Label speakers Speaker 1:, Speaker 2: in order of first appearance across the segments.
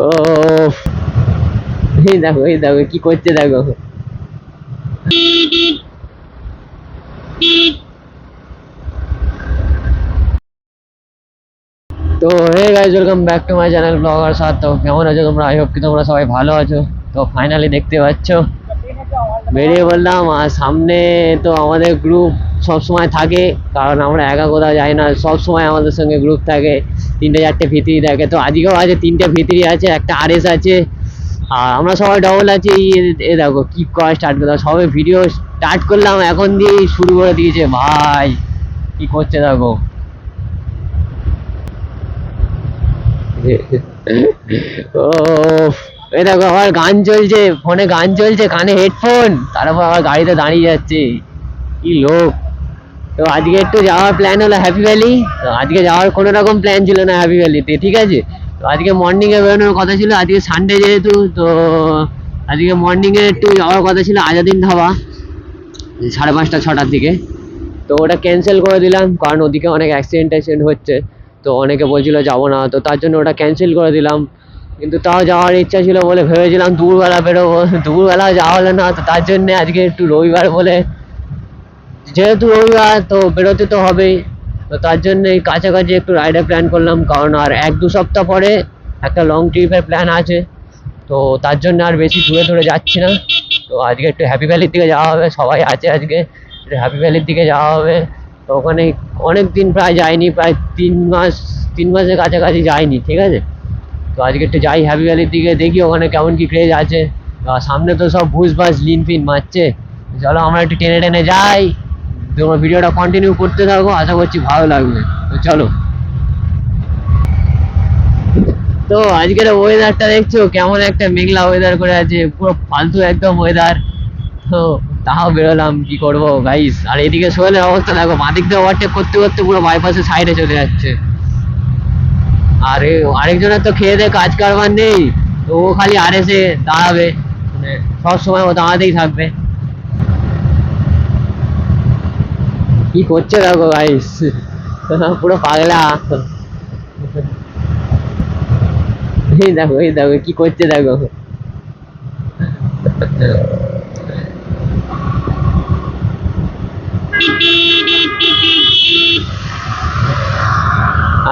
Speaker 1: ও এই দেখো এই দেখো, কি করছে দেখো। তো hey guys welcome back to my channel blogger সাথ তো, কেমন আছো তোমরা? আই হোপ কি তোমরা সবাই ভালো আছো। তো ফাইনালি দেখতে পাচ্ছ। বেরিয়ে বললাম আর সামনে তো আমাদের গ্রুপ সব সময় থাকে, কারণ আমরা একা কোথাও যাই না। সব সময় আমাদের সঙ্গে গ্রুপ থাকে। তিনটে, চারটে ভিতরি থাকে তো আজকেও আছে, তিনটে ভিতরি আছে, একটা আরএস আছে। আর আমরা সবাই ডবল আছি এ দেখো কি করা স্টার্ট করলাম। সবে ভিডিও স্টার্ট করলাম, এখন দিয়েই শুরু করে দিয়েছে। ভাই, কি করছে দেখো? ও, এই দেখো আমার গান চলছে, ফোনে গান চলছে, কানে হেডফোন তারপর আমার গাড়িতে দাঁড়িয়ে যাচ্ছে। কি লোক। তো আজকে একটু যাওয়ার প্ল্যান হলো হ্যাপি ভ্যালি তো আজকে যাওয়ার কোনো রকম প্ল্যান ছিল না হ্যাপি ভ্যালিতে ঠিক আছে? তো আজকে মর্নিং এ বেরোনোর কথা ছিল, আজকে সানডে যেহেতু, তো আজকে মর্নিং এ একটু যাওয়ার কথা ছিল আজাদিন ধাবা, সাড়ে পাঁচটা, ছটার দিকে। তো ওটা ক্যান্সেল করে দিলাম, কারণ ওদিকে অনেক অ্যাক্সিডেন্ট ট্যাক্সিডেন্ট হচ্ছে, তো অনেকে বলছিল যাব না, তো তার জন্য ওটা ক্যান্সেল করে দিলাম। কিন্তু তাও যাওয়ার ইচ্ছা ছিল বলে ভেবেছিলাম দুপুরবেলা বেরোবো, দুপুরবেলা যাওয়া হলো না, তো তার জন্যে আজকে একটু রবিবার বলে যেহেতু রবিবার তো বেরোতে তো হবেই, তো তার জন্য এই কাছাকাছি একটু রাইডের প্ল্যান করলাম, কারণ আর এক দু সপ্তাহ পরে একটা লং ট্রিপের প্ল্যান আছে, তো তার জন্য আর বেশি দূরে দূরে যাচ্ছি না। তো আজকে একটু হ্যাপি ভ্যালির দিকে যাওয়া হবে, সবাই আছে আজকে হ্যাপি ভ্যালির দিকে যাওয়া হবে। তো ওখানে অনেক দিন প্রায় যাইনি, প্রায় তিন মাস, তিন মাসের কাছাকাছি যাইনি, ঠিক আছে? তো আজকে একটু যাই হ্যাপি ভ্যালির দিকে, দেখি ওখানে কেমন কি ক্রেজ আছে। সামনে তো সব ভুস বাস লিন ফিন মারছে। চলো আমরা একটু টেনে টেনে যাই। তোমরা ভিডিওটা কন্টিনিউ করতে থাকো, আশা করছি ভালো লাগবে। তো চলো। তো আজকের ওয়েদারটা দেখছ? কেমন একটা মেঘলা ওয়েদার করে আছে, পুরো ফালতু একদম ওয়েদার তো তাও বেরোলাম, কি করব গাইস আর এদিকে সোহেলের অবস্থা দেখো, বাদিক দিয়ে ওভারটেক করতে করতে পুরো বাইপাসের সাইডে চলে যাচ্ছে। আরে, আরেকজনের তো খেয়ে দিয়ে কাজ কারবার নেই তো ও খালি আর এসে দাঁড়াবে। মানে সবসময় ও দাঁড়াতেই থাকবে। কি করছে দেখো গাইস পুরো পাগলা। এই দেখো এই দেখো, কি করছে দেখো।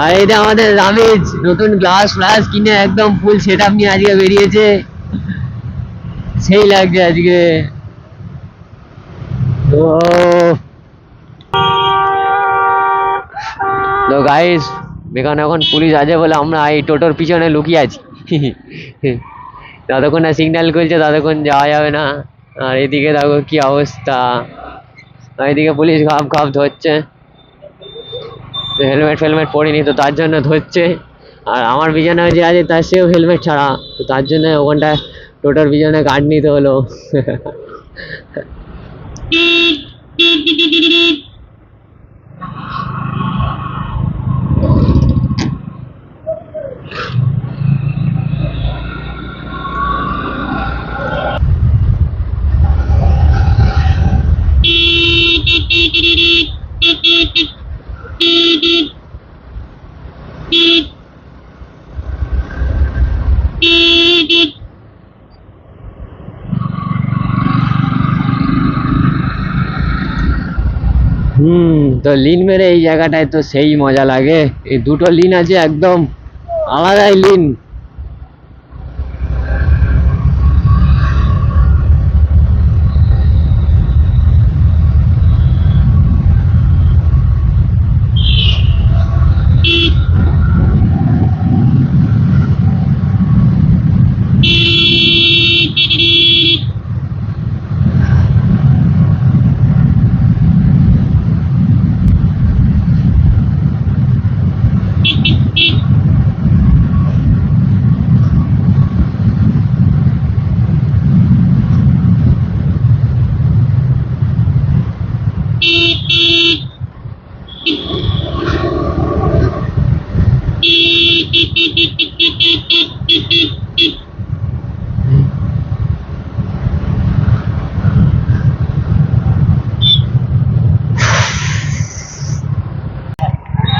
Speaker 1: আর এটা আমাদের রামেজ, নতুন গ্লাস ফ্লাস কিনে একদম ফুল সেট আপ নিয়ে আজকে বেরিয়েছে। সেই লাগছে আজকে। তো তো গাইস এখানে এখন পুলিশ আছে বলে আমরা এই টোটোর পিছনে লুকিয়ে আছি। যতক্ষণ না সিগন্যাল করছে ততক্ষণ যাওয়া যাবে না। আর এদিকে দেখো কি অবস্থা। এদিকে পুলিশ ঘাপ ঘাপ ধরছে। হেলমেট ফেলমেট পরিনি, তো তার জন্য ধরছে। আর আমার পিছনে যে আছে, তার সেও হেলমেট ছাড়া। তো তার জন্য ওখানটায় টোটোর পিছনে গার্ড নিতে হলো। হুম, তো লিন মেরে এই জায়গাটায় তো সেই মজা লাগে। এই দুটো লিন আছে একদম, আলাদাই লিন।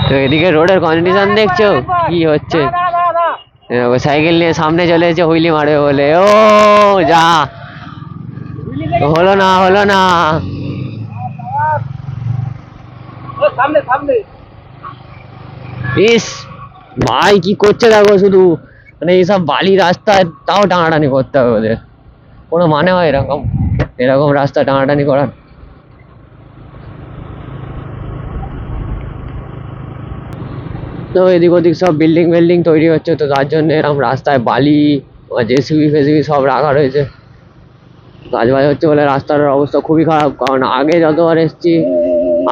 Speaker 1: তো এদিকে রোডের কন্ডিশন দেখছ? কি হচ্ছে? সাইকেল নিয়ে সামনে চলে এসেছে, হুইলি মারবে বলে। ও, যা। হলো না হলো না। ইস, ভাই, কি করছে দেখো শুধু? মানে এইসব বালি রাস্তায় তাও টানাটানি করতে হবে ওদের। কোনো মানে হয় এরকম? এরকম রাস্তা টানাটানি করার? তো এদিক ওদিক সব বিল্ডিং বিল্ডিং তৈরি হচ্ছে, তো তার জন্য এরকম রাস্তায় বালি জেসিবি ফেসিবি সব রাখা রয়েছে। কাজ বাজ হচ্ছে বলে রাস্তার অবস্থা খুবই খারাপ, কারণ আগে যতবার এসছি,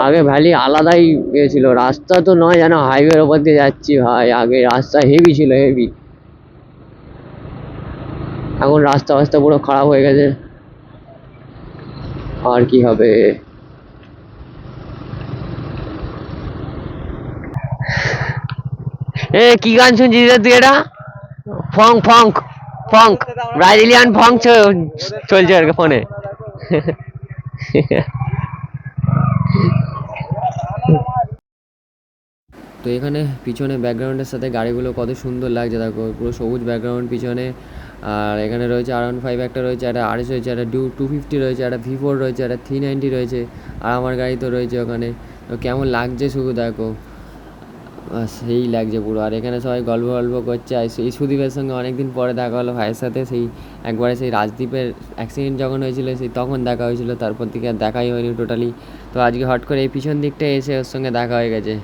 Speaker 1: আগে ভ্যালি আলাদাই ইয়ে ছিল। রাস্তা তো নয় যেন হাইওয়ের ওপর দিয়ে যাচ্ছি ভাই, আগে রাস্তা হেভি ছিল হেভি এখন রাস্তা ফাস্তা পুরো খারাপ হয়ে গেছে। আর কি হবে? এ, কি গান শুনছিস তুই এটা? ফং ফং ফং ব্রাজিলিয়ান ফং চলছে আর ফোনে। তো এখানে পিছনে ব্যাকগ্রাউন্ডের সাথে গাড়িগুলো কত সুন্দর লাগছে, দেখো, পুরো সবুজ ব্যাকগ্রাউন্ড পিছনে। আর এখানে রয়েছে আর ওয়ান ফাইভ একটা রয়েছে, একটা আরএস রয়েছে, একটা ডু টু ফিফটি রয়েছে, একটা ভি ফোর রয়েছে, একটা থ্রি নাইনটি রয়েছে। আর আমার গাড়ি তো রয়েছে ওখানে। তো কেমন লাগছে শুধু দেখো। সেই লাগছে পুরো। আর এখানে সবাই গল্প গল্প করছে। আর সেই সুদীপের সঙ্গে অনেকদিন পরে দেখা হলো ভাইয়ের সাথে। সেই একবারে সেই রাজদীপের অ্যাক্সিডেন্ট যখন হয়েছিল, সেই তখন দেখা হয়েছিল। তারপর থেকে আর দেখাই হয়নি টোটালি তো আজকে হট করে এই পিছন দিকটা এসে ওর সঙ্গে দেখা হয়ে গেছে।